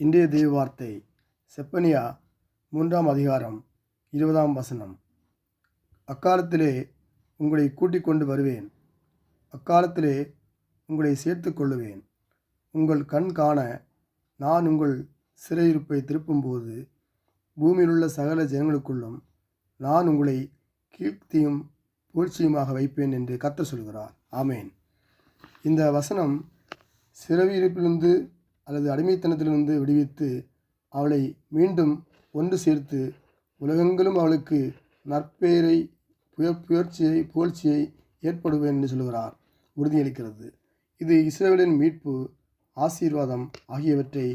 இன்றைய தெய்வ வார்த்தை செப்பனியா மூன்றாம் அதிகாரம் இருபதாம் வசனம். அக்காலத்திலே உங்களை கூட்டிக் கொண்டு வருவேன். அக்காலத்திலே உங்களை சேர்த்து கொள்ளுவேன். உங்கள் கண் காண நான் உங்கள் சிறையிருப்பை திருப்பும்போது பூமியிலுள்ள சகல ஜனங்களுக்குள்ளும் நான் உங்களை கீழ்த்தியும் பூழ்ச்சியுமாக வைப்பேன் என்று கத்த சொல்கிறார். ஆமேன். இந்த வசனம் சிறவியிருப்பிலிருந்து அல்லது அடிமைத்தனத்திலிருந்து விடுவித்து அவளை மீண்டும் ஒன்று சேர்த்து உலகெங்கிலும் அவளுக்கு நற்பெயரை புயற் புயற்சியை புகழ்ச்சியை ஏற்படுவேன் என்று சொல்கிறார் உறுதியளிக்கிறது. இது இஸ்ரேலின் மீட்பு ஆசீர்வாதம் ஆகியவற்றை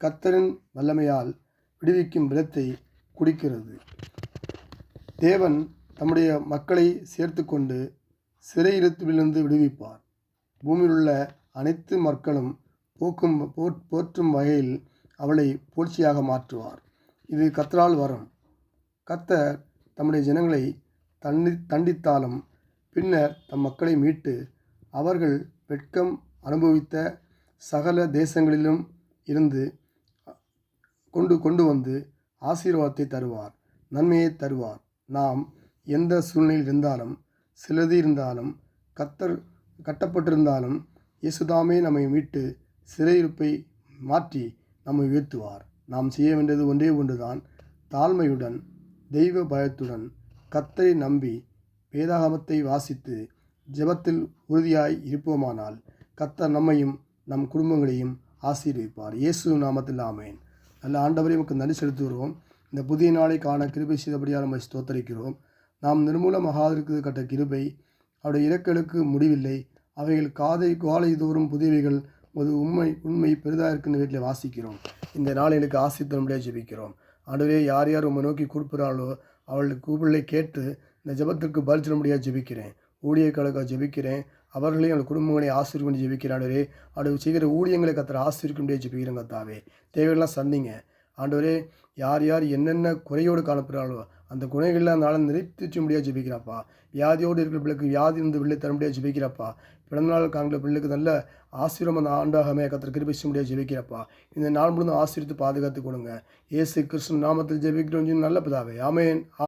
கத்தரின் வல்லமையால் விடுவிக்கும் விதத்தை குடிக்கிறது தேவன் தம்முடைய மக்களை சேர்த்து கொண்டு சிறையிருத்திலிருந்து விடுவிப்பார். பூமியிலுள்ள அனைத்து மக்களும் போக்கும் போற்- போற்றும் வகையில் அவளை புகழ்ச்சியாக மாற்றுவார். இது கத்தரால் வரும். கத்தர் தம்முடைய ஜனங்களை தண்டி தண்டித்தாலும் பின்னர் தம் மக்களை மீட்டு அவர்கள் வெட்கம் அனுபவித்த சகல தேசங்களிலும் இருந்து கொண்டு கொண்டு வந்து ஆசீர்வாதத்தை தருவார் நன்மையை தருவார். நாம் எந்த சூழ்நிலையில் இருந்தாலும் சிலது இருந்தாலும் கத்தர் கட்டப்பட்டிருந்தாலும் இயேசுதாமே நம்மை மீட்டு சிறையிருப்பை மாற்றி நம்மை உயர்த்துவார் நாம் செய்ய வேண்டியது ஒன்றே ஒன்றுதான். தாழ்மையுடன் தெய்வ பயத்துடன் கத்தரை நம்பி வேதாகமத்தை வாசித்து ஜெபத்தில் உறுதியாய் இருப்போமானால் கத்தர் நம்மையும் நம் குடும்பங்களையும் ஆசீர்விப்பார். இயேசு நாமத்தில் ஆமேன். நல்ல ஆண்டவரை நமக்கு நன்றி செலுத்துகிறோம். இந்த புதிய நாளை காண கிருபை செய்தபடியால் நம்ம ஸ்தோத்தரிக்கிறோம். நாம் நிர்மூல கட்ட கிருபை அவருடைய இறக்களுக்கு முடிவில்லை. அவைகள் காதை காலை தோறும் புதியவைகள் ஒரு உண்மை உண்மை பெரிதாக இருக்கின்ற வீட்டில் வாசிக்கிறோம். இந்த நாளைகளுக்கு ஆசித்தனுடைய ஜெபிக்கிறோம். ஆண்டவரே யார் யார் உம்மை நோக்கி கூப்பிடுறாளோ அவளுக்கு கூப்பிடலை கேட்டு இந்த ஜெபத்திற்கு பதில் சொல்ல முடியாது ஜெபிக்கிறேன். ஊழியர்களுக்காக ஜெபிக்கிறேன். அவர்களையும் அவள் குடும்பங்களை ஆசிரியர் ஜெபிக்கிறாண்டவரே அவர்கள் செய்கிற ஊழியங்களை கத்திர ஆசிரியக்க முடியாது ஜெபிக்கிறேன் கத்தாவே. தேவையெல்லாம் சந்திங்க. ஆண்டவரே யார் யார் என்னென்ன குறையோடு காணப்படுறாளோ அந்த குறைகள்லாம் அந்த ஆளை முடியாது ஜெபிக்கிறாப்பா? வியாதியோடு இருக்கிற பிள்ளைக்கு வியாதி இருந்து பிள்ளை தர முடியாது ஜெபிக்கிறாப்பா? பிறந்தநாள் காங்கிற பிள்ளைக்கு நல்ல ஆசீர்வம் அந்த ஆண்டாகமே கத்திர கிருபிச்ச முடியாது ஜெபிக்கிறப்பா? இந்த நாள் முழுந்த ஆசீர்வித்து பாதுகாத்து கொடுங்க. ஏசு கிருஷ்ணன் நாமத்தில் ஜெபிக்கிறோம். நல்ல பிதாவே. ஆமேன்.